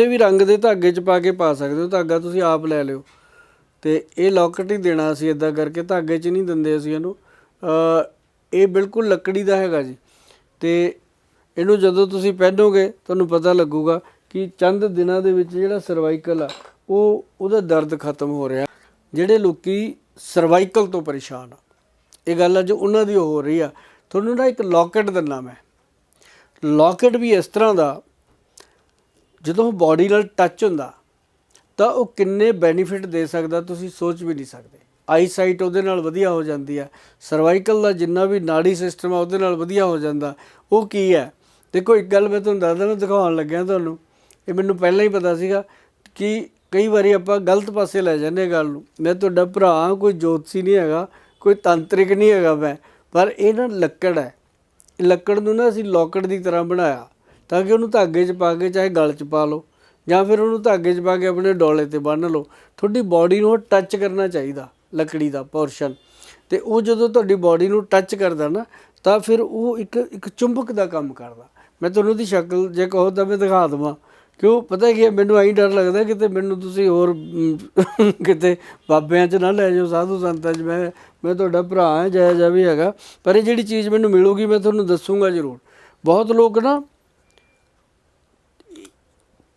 ਕਿਸੇ ਵੀ ਰੰਗ ਦੇ ਧਾਗੇ 'ਚ ਪਾ ਕੇ ਪਾ ਸਕਦੇ ਹੋ, ਧਾਗਾ ਤੁਸੀਂ ਆਪ ਲੈ ਲਿਓ। ਤੇ ਇਹ ਲੋਕਟ ਹੀ ਦੇਣਾ ਅਸੀਂ ਇਦਾਂ ਕਰਕੇ, ਧਾਗੇ 'ਚ ਨਹੀਂ ਦਿੰਦੇ ਅਸੀਂ ਇਹਨੂੰ। ਇਹ ਬਿਲਕੁਲ ਲੱਕੜੀ ਦਾ ਹੈਗਾ ਜੀ। ਤੇ ਇਹਨੂੰ ਜਦੋਂ ਤੁਸੀਂ ਪਹਿਨੋਗੇ, ਤੁਹਾਨੂੰ ਪਤਾ ਲੱਗੂਗਾ ਕਿ ਚੰਦ ਦਿਨਾਂ ਦੇ ਵਿੱਚ ਜਿਹੜਾ ਸਰਵਾਈਕਲ ਆ, ਉਹ ਉਹਦਾ ਦਰਦ ਖਤਮ ਹੋ ਰਿਹਾ। ਜਿਹੜੇ ਲੋਕੀ ਸਰਵਾਈਕਲ ਤੋਂ ਪਰੇਸ਼ਾਨ ਆ, ਇਹ ਗੱਲ ਅੱਜ ਉਹਨਾਂ ਦੀ ਹੋ ਰਹੀ ਆ। ਤੁਹਾਨੂੰ ਨਾ ਇੱਕ ਲੋਕਟ ਦਿੰਨਾ ਮੈਂ। ਲੋਕਟ ਵੀ ਇਸ ਤਰ੍ਹਾਂ ਦਾ ਜਦੋਂ ਬਾਡੀ ਨਾਲ ਟੱਚ ਹੁੰਦਾ ਤਾਂ ਉਹ ਕਿੰਨੇ ਬੈਨੀਫਿਟ ਦੇ ਸਕਦਾ ਤੁਸੀਂ ਸੋਚ ਵੀ ਨਹੀਂ ਸਕਦੇ। ਆਈ ਸਾਈਟ ਉਹਦੇ ਨਾਲ ਵਧੀਆ ਹੋ ਜਾਂਦੀ ਹੈ। ਸਰਵਾਈਕਲ ਦਾ ਜਿੰਨਾ ਵੀ ਨਾੜੀ ਸਿਸਟਮ ਆ ਉਹਦੇ ਨਾਲ ਵਧੀਆ ਹੋ ਜਾਂਦਾ। ਉਹ ਕੀ ਹੈ? ਦੇਖੋ ਇੱਕ ਗੱਲ ਮੈਂ ਤੁਹਾਨੂੰ ਦੱਸਦਾ ਮੈਂ ਦਿਖਾਉਣ ਲੱਗਿਆ ਤੁਹਾਨੂੰ। ਇਹ ਮੈਨੂੰ ਪਹਿਲਾਂ ਹੀ ਪਤਾ ਸੀਗਾ ਕਿ ਕਈ ਵਾਰੀ ਆਪਾਂ ਗਲਤ ਪਾਸੇ ਲੈ ਜਾਂਦੇ ਹਾਂ ਗੱਲ ਨੂੰ। ਮੈਂ ਤੁਹਾਡਾ ਭਰਾ ਹਾਂ, ਕੋਈ ਜੋਤਸੀ ਨਹੀਂ ਹੈਗਾ ਕੋਈ ਤਾਂਤਰਿਕ ਨਹੀਂ ਹੈਗਾ ਮੈਂ ਪਰ ਇਹ ਨਾ ਲੱਕੜ ਹੈ। ਲੱਕੜ ਨੂੰ ਨਾ ਅਸੀਂ ਲੋਕੜ ਦੀ ਤਰ੍ਹਾਂ ਬਣਾਇਆ। ਤਾਂ ਕਿ ਉਹਨੂੰ ਧਾਗੇ 'ਚ ਪਾ ਕੇ ਚਾਹੇ ਗਲ 'ਚ ਪਾ ਲਓ, ਜਾਂ ਫਿਰ ਉਹਨੂੰ ਧਾਗੇ 'ਚ ਪਾ ਕੇ ਆਪਣੇ ਡੋਲੇ ਤੇ ਬੰਨ੍ਹ ਲਓ। ਤੁਹਾਡੀ ਬਾਡੀ ਨੂੰ ਟੱਚ ਕਰਨਾ ਚਾਹੀਦਾ, ਲੱਕੜੀ ਦਾ ਪੋਰਸ਼ਨ ਤੇ ਉਹ ਜਦੋਂ ਤੁਹਾਡੀ ਬਾਡੀ ਨੂੰ ਟੱਚ ਕਰਦਾ ਨਾ, ਤਾਂ ਫਿਰ ਉਹ ਇੱਕ ਇੱਕ ਚੁੰਬਕ ਦਾ ਕੰਮ ਕਰਦਾ। ਮੈਂ ਤੁਹਾਨੂੰ ਉਹਦੀ ਸ਼ਕਲ ਜੇ ਕਹੋ ਤਾਂ ਮੈਂ ਦਿਖਾ ਦਵਾਂ। ਕਿਉਂ? ਪਤਾ ਕੀ ਹੈ, ਮੈਨੂੰ ਐਂ ਡਰ ਲੱਗਦਾ ਕਿਤੇ ਮੈਨੂੰ ਤੁਸੀਂ ਹੋਰ ਕਿਤੇ ਬਾਬਿਆਂ 'ਚ ਨਾ ਲੈ ਜਾਓ, ਸਾਧੂ ਸੰਤਾਂ 'ਚ। ਮੈਂ ਮੈਂ ਤੁਹਾਡਾ ਭਰਾ ਹਾਂ ਜਾਇ ਜਾ ਵੀ ਹੈਗਾ। ਪਰ ਇਹ ਜਿਹੜੀ ਚੀਜ਼ ਮੈਨੂੰ ਮਿਲੂਗੀ, ਮੈਂ ਤੁਹਾਨੂੰ ਦੱਸੂਗਾ ਜ਼ਰੂਰ। ਬਹੁਤ ਲੋਕ ਨਾ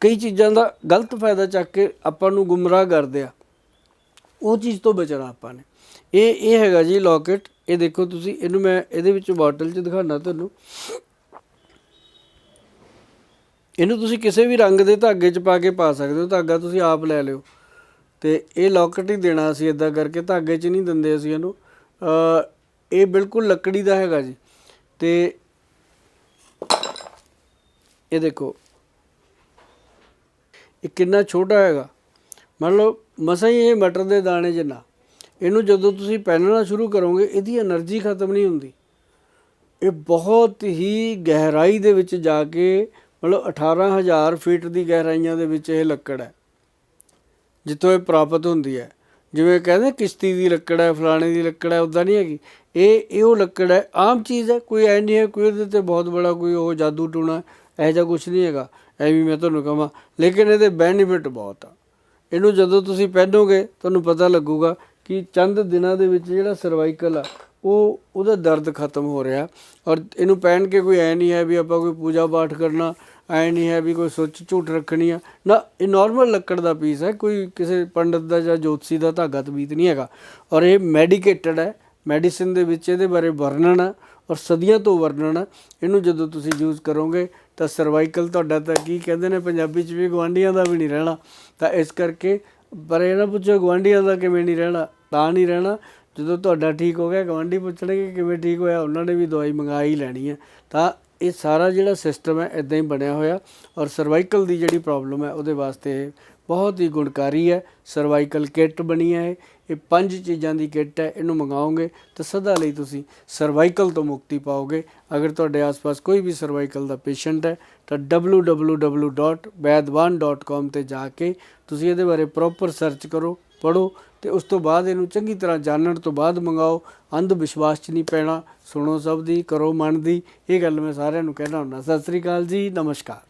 ਕਈ ਚੀਜ਼ਾਂ ਦਾ ਗਲਤ ਫਾਇਦਾ ਚੱਕ ਕੇ ਆਪਾਂ ਨੂੰ ਗੁੰਮਰਾਹ ਕਰਦੇ ਆ। ਉਹ ਚੀਜ਼ ਤੋਂ ਬਚਣਾ ਆਪਾਂ ਨੇ। ਇਹ ਇਹ ਹੈਗਾ ਜੀ ਲੋਕਟ ਇਹ ਦੇਖੋ ਤੁਸੀਂ, ਇਹਨੂੰ ਮੈਂ ਇਹਦੇ ਵਿੱਚ ਬਾਟਲ 'ਚ ਦਿਖਾਣਾ ਤੁਹਾਨੂੰ। ਇਹਨੂੰ ਤੁਸੀਂ ਕਿਸੇ ਵੀ ਰੰਗ ਦੇ ਧਾਗੇ 'ਚ ਪਾ ਕੇ ਪਾ ਸਕਦੇ ਹੋ। ਧਾਗਾ ਤੁਸੀਂ ਆਪ ਲੈ ਲਿਓ। ਤੇ ਇਹ ਲੋਕਟ ਹੀ ਦੇਣਾ ਅਸੀਂ ਇਦਾਂ ਕਰਕੇ। ਧਾਗੇ 'ਚ ਨਹੀਂ ਦਿੰਦੇ ਅਸੀਂ ਇਹਨੂੰ। ਇਹ ਬਿਲਕੁਲ ਲੱਕੜੀ ਦਾ ਹੈਗਾ ਜੀ। ਤੇ ਇਹ ਦੇਖੋ। ਇਹ ਕਿੰਨਾ ਛੋਟਾ ਹੈਗਾ। ਮਤਲਬ ਮਸਾਂ ਹੀ ਇਹ ਮਟਰ ਦੇ ਦਾਣੇ ਜਿੰਨਾ। ਇਹਨੂੰ ਜਦੋਂ ਤੁਸੀਂ ਪੈਨਣਾ ਸ਼ੁਰੂ ਕਰੋਗੇ, ਇਹਦੀ એનર્ਜੀ ਖਤਮ ਨਹੀਂ ਹੁੰਦੀ। ਇਹ ਬਹੁਤ ਹੀ ਗਹਿਰਾਈ ਦੇ ਵਿੱਚ ਜਾ ਕੇ ਮਤਲਬ 18000 ਫੀਟ ਦੀ ਗਹਿਰਾਈਆਂ ਦੇ ਵਿੱਚ ਇਹ ਲੱਕੜ ਹੈ, ਜਿੱਥੋਂ ਇਹ ਪ੍ਰਾਪਤ ਹੁੰਦੀ ਹੈ। ਜਿਵੇਂ ਕਹਿੰਦੇ ਕਿਸ਼ਤੀ ਦੀ ਲੱਕੜ ਹੈ, ਫਲਾਣੇ ਦੀ ਲੱਕੜ ਹੈ ਉਦਾਂ ਨਹੀਂ ਹੈਗੀ। ਇਹ ਇਹ ਉਹ ਲੱਕੜ ਹੈ, ਆਮ ਚੀਜ਼ ਹੈ, ਕੋਈ ਐ ਨਹੀਂ ਹੈ, ਕੋਈ ਉਹਦੇ ਤੇ ਬਹੁਤ ਬੜਾ ਕੋਈ ਉਹ ਜਾਦੂ ਟੂਣਾ ਇਹੋ ਜਿਹਾ ਕੁਝ ਨਹੀਂ ਹੈਗਾ ਐ ਵੀ ਮੈਂ ਤੁਹਾਨੂੰ ਕਹਾਂ। ਲੇਕਿਨ ਇਹਦੇ ਬੈਨੀਫਿਟ ਬਹੁਤ ਆ। ਇਹਨੂੰ ਜਦੋਂ ਤੁਸੀਂ ਪਹਿਨੋਗੇ, ਤੁਹਾਨੂੰ ਪਤਾ ਲੱਗੂਗਾ ਕਿ ਚੰਦ ਦਿਨਾਂ ਦੇ ਵਿੱਚ ਜਿਹੜਾ ਸਰਵਾਈਕਲ ਆ, ਉਹ, ਉਹਦਾ ਦਰਦ ਖਤਮ ਹੋ ਰਿਹਾ। ਔਰ ਇਹਨੂੰ ਪਹਿਨ ਕੇ ਕੋਈ ਐ ਨਹੀਂ ਹੈ ਵੀ ਆਪਾਂ ਕੋਈ ਪੂਜਾ ਪਾਠ ਕਰਨਾ ਐ ਨਹੀਂ ਹੈ ਵੀ ਕੋਈ ਸੁੱਚ ਝੂਠ ਰੱਖਣੀ ਆ। ਨਾ, ਇਹ ਨਾਰਮਲ ਲੱਕੜ ਦਾ ਪੀਸ ਹੈ, ਕੋਈ ਕਿਸੇ ਪੰਡਤ ਦਾ ਜਾਂ ਜੋਤਸੀ ਦਾ ਧਾਗਾ ਤਵੀਤ ਨਹੀਂ ਹੈਗਾ। ਔਰ ਇਹ ਮੈਡੀਕੇਟਡ ਹੈ ਮੈਡੀਸਿਨ ਦੇ ਵਿੱਚ ਇਹਦੇ ਬਾਰੇ ਵਰਣਨ ਆ ਔਰ ਸਦੀਆਂ ਤੋਂ ਵਰਣਨ ਆ। ਇਹਨੂੰ ਜਦੋਂ ਤੁਸੀਂ ਯੂਜ਼ ਕਰੋਗੇ ਤਾਂ ਸਰਵਾਈਕਲ ਤੁਹਾਡਾ ਤਾਂ ਕੀ ਕਹਿੰਦੇ ਨੇ ਪੰਜਾਬੀ 'ਚ ਵੀ ਗਵਾਂਢੀਆਂ ਦਾ ਵੀ ਨਹੀਂ ਰਹਿਣਾ। ਤਾਂ ਇਸ ਕਰਕੇ ਪਰ ਇਹ ਨਾ ਪੁੱਛੋ ਗਵਾਂਢੀਆਂ ਦਾ ਕਿਵੇਂ ਨਹੀਂ ਰਹਿਣਾ, ਤਾਂ ਨਹੀਂ ਰਹਿਣਾ। ਜਦੋਂ ਤੁਹਾਡਾ ਠੀਕ ਹੋ ਗਿਆ ਗਵਾਂਢੀ ਪੁੱਛਣਗੇ ਕਿ ਕਿਵੇਂ ਠੀਕ ਹੋਇਆ, ਉਹਨਾਂ ਨੇ ਵੀ ਦਵਾਈ ਮੰਗਾ ਹੀ ਲੈਣੀ ਹੈ ਤਾਂ ਇਹ ਸਾਰਾ ਜਿਹੜਾ ਸਿਸਟਮ ਹੈ ਇਦਾਂ ਹੀ ਬਣਿਆ ਹੋਇਆ ਔਰ ਸਰਵਾਈਕਲ ਦੀ ਜਿਹੜੀ ਪ੍ਰੋਬਲਮ ਹੈ, ਉਹਦੇ ਵਾਸਤੇ ਇਹ ਬਹੁਤ ਹੀ ਗੁਣਕਾਰੀ ਹੈ। ਸਰਵਾਈਕਲ ਕਿੱਟ ਬਣੀ ਹੈ ਇਹ। ਪੰਜ ਚੀਜ਼ਾਂ ਦੀ ਕਿੱਟ ਹੈ, ਇਹਨੂੰ ਮੰਗਾਓਗੇ ਤਾਂ ਸਦਾ ਲਈ ਤੁਸੀਂ ਸਰਵਾਈਕਲ ਤੋਂ ਮੁਕਤੀ ਪਾਓਗੇ। ਅਗਰ ਤੁਹਾਡੇ ਆਸ-ਪਾਸ ਕੋਈ ਵੀ ਸਰਵਾਈਕਲ ਦਾ ਪੇਸ਼ੈਂਟ ਹੈ, ਤਾਂ www.vaidwan.com ਤੇ ਜਾ ਕੇ ਤੁਸੀਂ ਇਹਦੇ ਬਾਰੇ ਪ੍ਰੋਪਰ ਸਰਚ ਕਰੋ। ਪੜੋ ਤੇ ਉਸ ਤੋਂ ਬਾਅਦ ਇਹਨੂੰ ਚੰਗੀ ਤਰ੍ਹਾਂ ਜਾਣਨ ਤੋਂ ਬਾਅਦ ਮੰਗਾਓ। ਅੰਧ ਵਿਸ਼ਵਾਸ 'ਚ ਨਹੀਂ ਪੈਣਾ। ਸੁਣੋ ਸਭ ਦੀ, ਕਰੋ ਮਨ ਦੀ। ਇਹ ਗੱਲ ਮੈਂ ਸਾਰਿਆਂ ਨੂੰ ਕਹਿਣਾ ਹੁੰਦਾ। ਸਤਿ ਸ੍ਰੀ ਅਕਾਲ ਜੀ। ਨਮਸਕਾਰ।